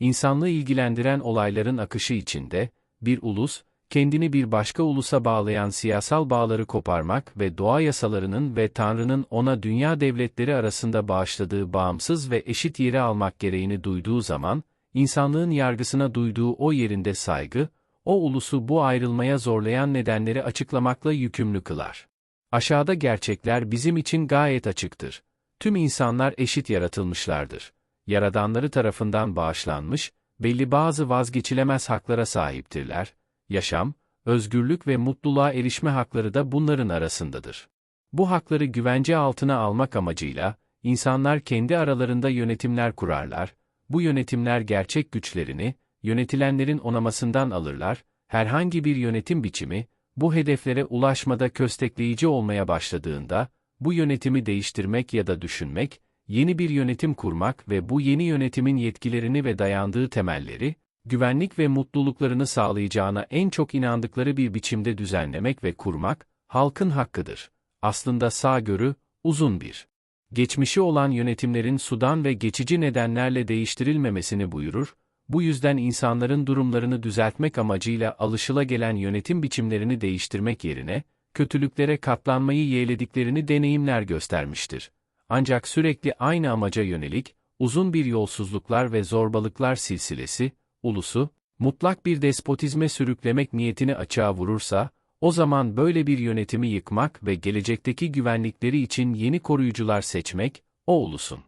insanlığı ilgilendiren olayların akışı içinde, bir ulus, kendini bir başka ulusa bağlayan siyasal bağları koparmak ve doğa yasalarının ve Tanrı'nın ona dünya devletleri arasında bağışladığı bağımsız ve eşit yeri almak gereğini duyduğu zaman, insanlığın yargısına duyduğu o yerinde saygı, o ulusu bu ayrılmaya zorlayan nedenleri açıklamakla yükümlü kılar. Aşağıda gerçekler bizim için gayet açıktır. Tüm insanlar eşit yaratılmışlardır. Yaradanları tarafından bağışlanmış, belli bazı vazgeçilemez haklara sahiptirler. Yaşam, özgürlük ve mutluluğa erişme hakları da bunların arasındadır. Bu hakları güvence altına almak amacıyla, insanlar kendi aralarında yönetimler kurarlar, bu yönetimler gerçek güçlerini, yönetilenlerin onamasından alırlar, herhangi bir yönetim biçimi, bu hedeflere ulaşmada köstekleyici olmaya başladığında, bu yönetimi değiştirmek ya da düşünmek, yeni bir yönetim kurmak ve bu yeni yönetimin yetkilerini ve dayandığı temelleri, güvenlik ve mutluluklarını sağlayacağına en çok inandıkları bir biçimde düzenlemek ve kurmak, halkın hakkıdır. Aslında sağgörü, uzun bir. Geçmişi olan yönetimlerin sudan ve geçici nedenlerle değiştirilmemesini buyurur, bu yüzden insanların durumlarını düzeltmek amacıyla alışılagelen yönetim biçimlerini değiştirmek yerine, kötülüklere katlanmayı yeğlediklerini deneyimler göstermiştir. Ancak sürekli aynı amaca yönelik, uzun bir yolsuzluklar ve zorbalıklar silsilesi, ulusu, mutlak bir despotizme sürüklemek niyetini açığa vurursa, o zaman böyle bir yönetimi yıkmak ve gelecekteki güvenlikleri için yeni koruyucular seçmek, o ulusun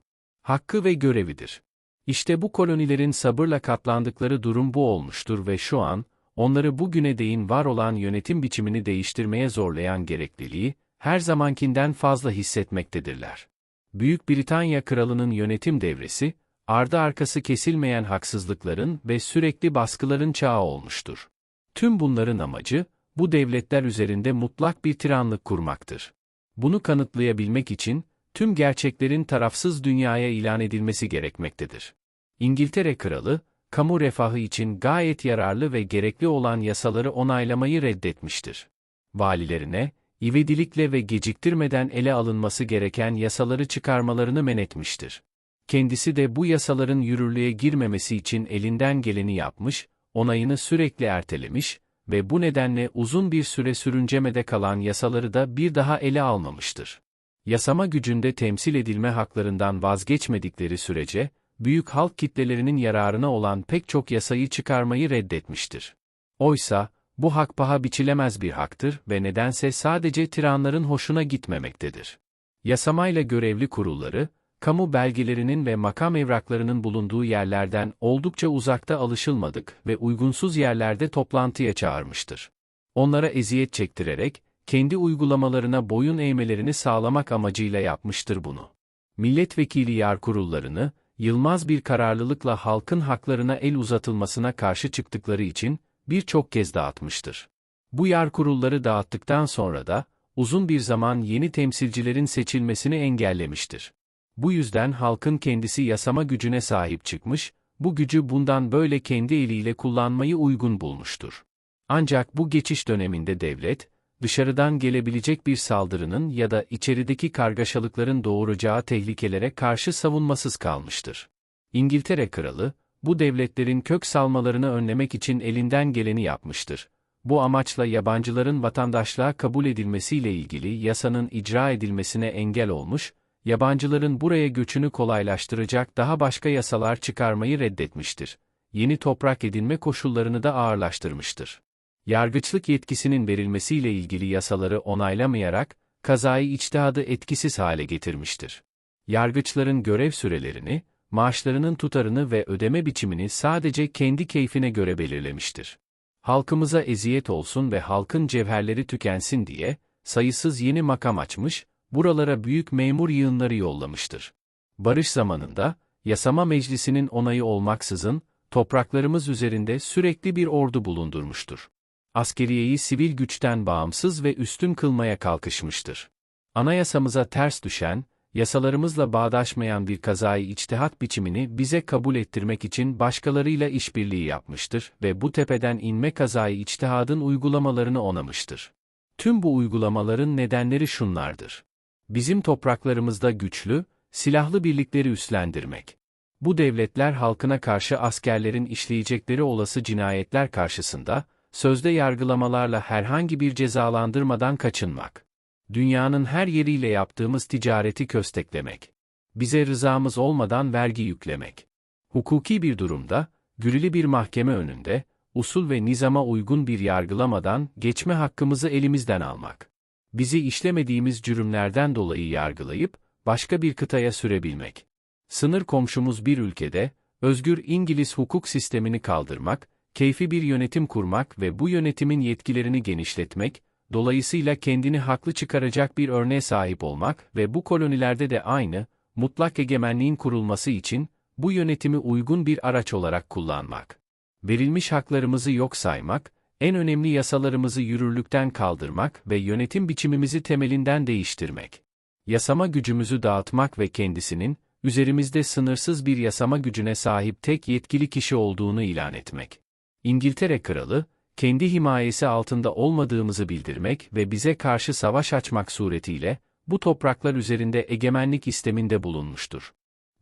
hakkı ve görevidir. İşte bu kolonilerin sabırla katlandıkları durum bu olmuştur ve şu an, onları bugüne değin var olan yönetim biçimini değiştirmeye zorlayan gerekliliği, her zamankinden fazla hissetmektedirler. Büyük Britanya Kralı'nın yönetim devresi, ardı arkası kesilmeyen haksızlıkların ve sürekli baskıların çağı olmuştur. Tüm bunların amacı, bu devletler üzerinde mutlak bir tiranlık kurmaktır. Bunu kanıtlayabilmek için, tüm gerçeklerin tarafsız dünyaya ilan edilmesi gerekmektedir. İngiltere Kralı, kamu refahı için gayet yararlı ve gerekli olan yasaları onaylamayı reddetmiştir. Valilerine, ivedilikle ve geciktirmeden ele alınması gereken yasaları çıkarmalarını men etmiştir. Kendisi de bu yasaların yürürlüğe girmemesi için elinden geleni yapmış, onayını sürekli ertelemiş ve bu nedenle uzun bir süre sürüncemede kalan yasaları da bir daha ele almamıştır. Yasama gücünde temsil edilme haklarından vazgeçmedikleri sürece, büyük halk kitlelerinin yararına olan pek çok yasayı çıkarmayı reddetmiştir. Oysa, bu hak paha biçilemez bir haktır ve nedense sadece tiranların hoşuna gitmemektedir. Yasamayla görevli kurulları, kamu belgelerinin ve makam evraklarının bulunduğu yerlerden oldukça uzakta alışılmadık ve uygunsuz yerlerde toplantıya çağırmıştır. Onlara eziyet çektirerek, kendi uygulamalarına boyun eğmelerini sağlamak amacıyla yapmıştır bunu. Milletvekili yar kurullarını, yılmaz bir kararlılıkla halkın haklarına el uzatılmasına karşı çıktıkları için, birçok kez dağıtmıştır. Bu yar kurulları dağıttıktan sonra da, uzun bir zaman yeni temsilcilerin seçilmesini engellemiştir. Bu yüzden halkın kendisi yasama gücüne sahip çıkmış, bu gücü bundan böyle kendi eliyle kullanmayı uygun bulmuştur. Ancak bu geçiş döneminde devlet, dışarıdan gelebilecek bir saldırının ya da içerideki kargaşalıkların doğuracağı tehlikelere karşı savunmasız kalmıştır. İngiltere Kralı, bu devletlerin kök salmalarını önlemek için elinden geleni yapmıştır. Bu amaçla yabancıların vatandaşlığa kabul edilmesiyle ilgili yasanın icra edilmesine engel olmuş, yabancıların buraya göçünü kolaylaştıracak daha başka yasalar çıkarmayı reddetmiştir. Yeni toprak edinme koşullarını da ağırlaştırmıştır. Yargıçlık yetkisinin verilmesiyle ilgili yasaları onaylamayarak, kazayı içtihadı etkisiz hale getirmiştir. Yargıçların görev sürelerini, maaşlarının tutarını ve ödeme biçimini sadece kendi keyfine göre belirlemiştir. Halkımıza eziyet olsun ve halkın cevherleri tükensin diye, sayısız yeni makam açmış, buralara büyük memur yığınları yollamıştır. Barış zamanında, yasama meclisinin onayı olmaksızın, topraklarımız üzerinde sürekli bir ordu bulundurmuştur. Askeriyeyi sivil güçten bağımsız ve üstün kılmaya kalkışmıştır. Anayasamıza ters düşen, yasalarımızla bağdaşmayan bir kazayı içtihat biçimini bize kabul ettirmek için başkalarıyla işbirliği yapmıştır ve bu tepeden inme kazayı içtihadın uygulamalarını onamıştır. Tüm bu uygulamaların nedenleri şunlardır. Bizim topraklarımızda güçlü, silahlı birlikleri üstlendirmek. Bu devletler halkına karşı askerlerin işleyecekleri olası cinayetler karşısında, sözde yargılamalarla herhangi bir cezalandırmadan kaçınmak. Dünyanın her yeriyle yaptığımız ticareti kösteklemek. Bize rızamız olmadan vergi yüklemek. Hukuki bir durumda, gürülü bir mahkeme önünde, usul ve nizama uygun bir yargılamadan geçme hakkımızı elimizden almak. Bizi işlemediğimiz cürümlerden dolayı yargılayıp, başka bir kıtaya sürebilmek. Sınır komşumuz bir ülkede, özgür İngiliz hukuk sistemini kaldırmak, keyfi bir yönetim kurmak ve bu yönetimin yetkilerini genişletmek, dolayısıyla kendini haklı çıkaracak bir örneğe sahip olmak ve bu kolonilerde de aynı, mutlak egemenliğin kurulması için, bu yönetimi uygun bir araç olarak kullanmak. Verilmiş haklarımızı yok saymak, en önemli yasalarımızı yürürlükten kaldırmak ve yönetim biçimimizi temelinden değiştirmek. Yasama gücümüzü dağıtmak ve kendisinin, üzerimizde sınırsız bir yasama gücüne sahip tek yetkili kişi olduğunu ilan etmek. İngiltere Kralı, kendi himayesi altında olmadığımızı bildirmek ve bize karşı savaş açmak suretiyle, bu topraklar üzerinde egemenlik isteminde bulunmuştur.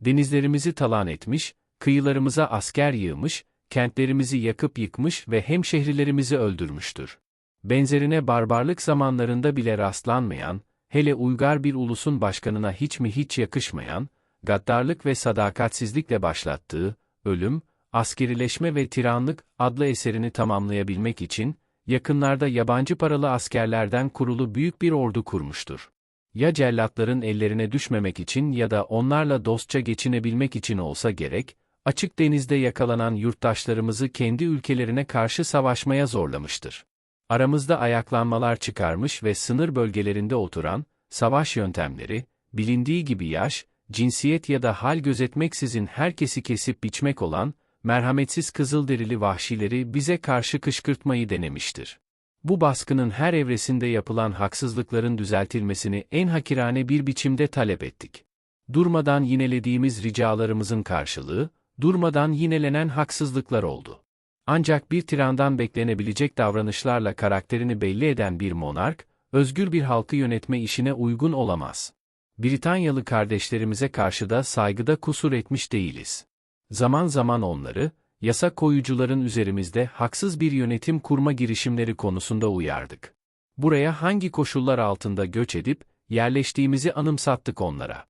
Denizlerimizi talan etmiş, kıyılarımıza asker yığmış, kentlerimizi yakıp yıkmış ve hemşehrilerimizi öldürmüştür. Benzerine barbarlık zamanlarında bile rastlanmayan, hele uygar bir ulusun başkanına hiç mi hiç yakışmayan, gaddarlık ve sadakatsizlikle başlattığı, ölüm, askerileşme ve tiranlık adlı eserini tamamlayabilmek için, yakınlarda yabancı paralı askerlerden kurulu büyük bir ordu kurmuştur. Ya cellatların ellerine düşmemek için ya da onlarla dostça geçinebilmek için olsa gerek, açık denizde yakalanan yurttaşlarımızı kendi ülkelerine karşı savaşmaya zorlamıştır. Aramızda ayaklanmalar çıkarmış ve sınır bölgelerinde oturan, savaş yöntemleri, bilindiği gibi yaş, cinsiyet ya da hal gözetmeksizin herkesi kesip biçmek olan, merhametsiz kızılderili vahşileri bize karşı kışkırtmayı denemiştir. Bu baskının her evresinde yapılan haksızlıkların düzeltilmesini en hakirane bir biçimde talep ettik. Durmadan yinelediğimiz ricalarımızın karşılığı, durmadan yinelenen haksızlıklar oldu. Ancak bir tirandan beklenebilecek davranışlarla karakterini belli eden bir monark, özgür bir halkı yönetme işine uygun olamaz. Britanyalı kardeşlerimize karşı da saygıda kusur etmiş değiliz. Zaman zaman onları, yasa koyucuların üzerimizde haksız bir yönetim kurma girişimleri konusunda uyardık. Buraya hangi koşullar altında göç edip, yerleştiğimizi anımsattık onlara.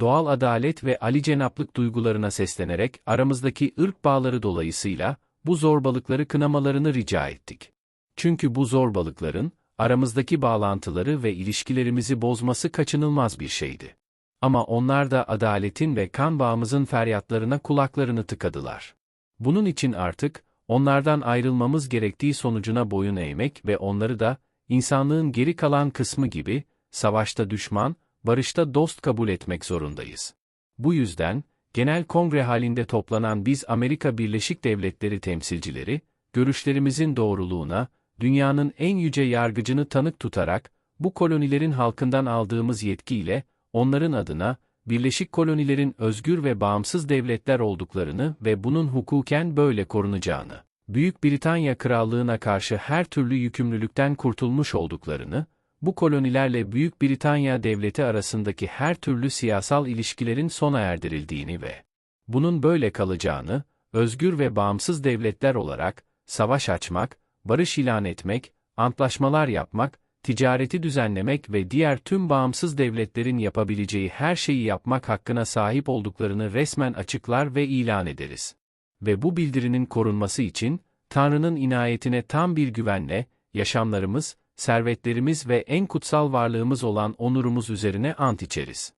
Doğal adalet ve alicenaplık duygularına seslenerek aramızdaki ırk bağları dolayısıyla, bu zorbalıkları kınamalarını rica ettik. Çünkü bu zorbalıkların, aramızdaki bağlantıları ve ilişkilerimizi bozması kaçınılmaz bir şeydi. Ama onlar da adaletin ve kan bağımızın feryatlarına kulaklarını tıkadılar. Bunun için artık, onlardan ayrılmamız gerektiği sonucuna boyun eğmek ve onları da, insanlığın geri kalan kısmı gibi, savaşta düşman, barışta dost kabul etmek zorundayız. Bu yüzden, genel kongre halinde toplanan biz Amerika Birleşik Devletleri temsilcileri, görüşlerimizin doğruluğuna, dünyanın en yüce yargıcını tanık tutarak, bu kolonilerin halkından aldığımız yetkiyle, onların adına, Birleşik kolonilerin özgür ve bağımsız devletler olduklarını ve bunun hukuken böyle korunacağını, Büyük Britanya Krallığına karşı her türlü yükümlülükten kurtulmuş olduklarını, bu kolonilerle Büyük Britanya Devleti arasındaki her türlü siyasal ilişkilerin sona erdirildiğini ve bunun böyle kalacağını, özgür ve bağımsız devletler olarak, savaş açmak, barış ilan etmek, antlaşmalar yapmak, ticareti düzenlemek ve diğer tüm bağımsız devletlerin yapabileceği her şeyi yapmak hakkına sahip olduklarını resmen açıklar ve ilan ederiz. Ve bu bildirinin korunması için, Tanrı'nın inayetine tam bir güvenle, yaşamlarımız, servetlerimiz ve en kutsal varlığımız olan onurumuz üzerine ant içeriz.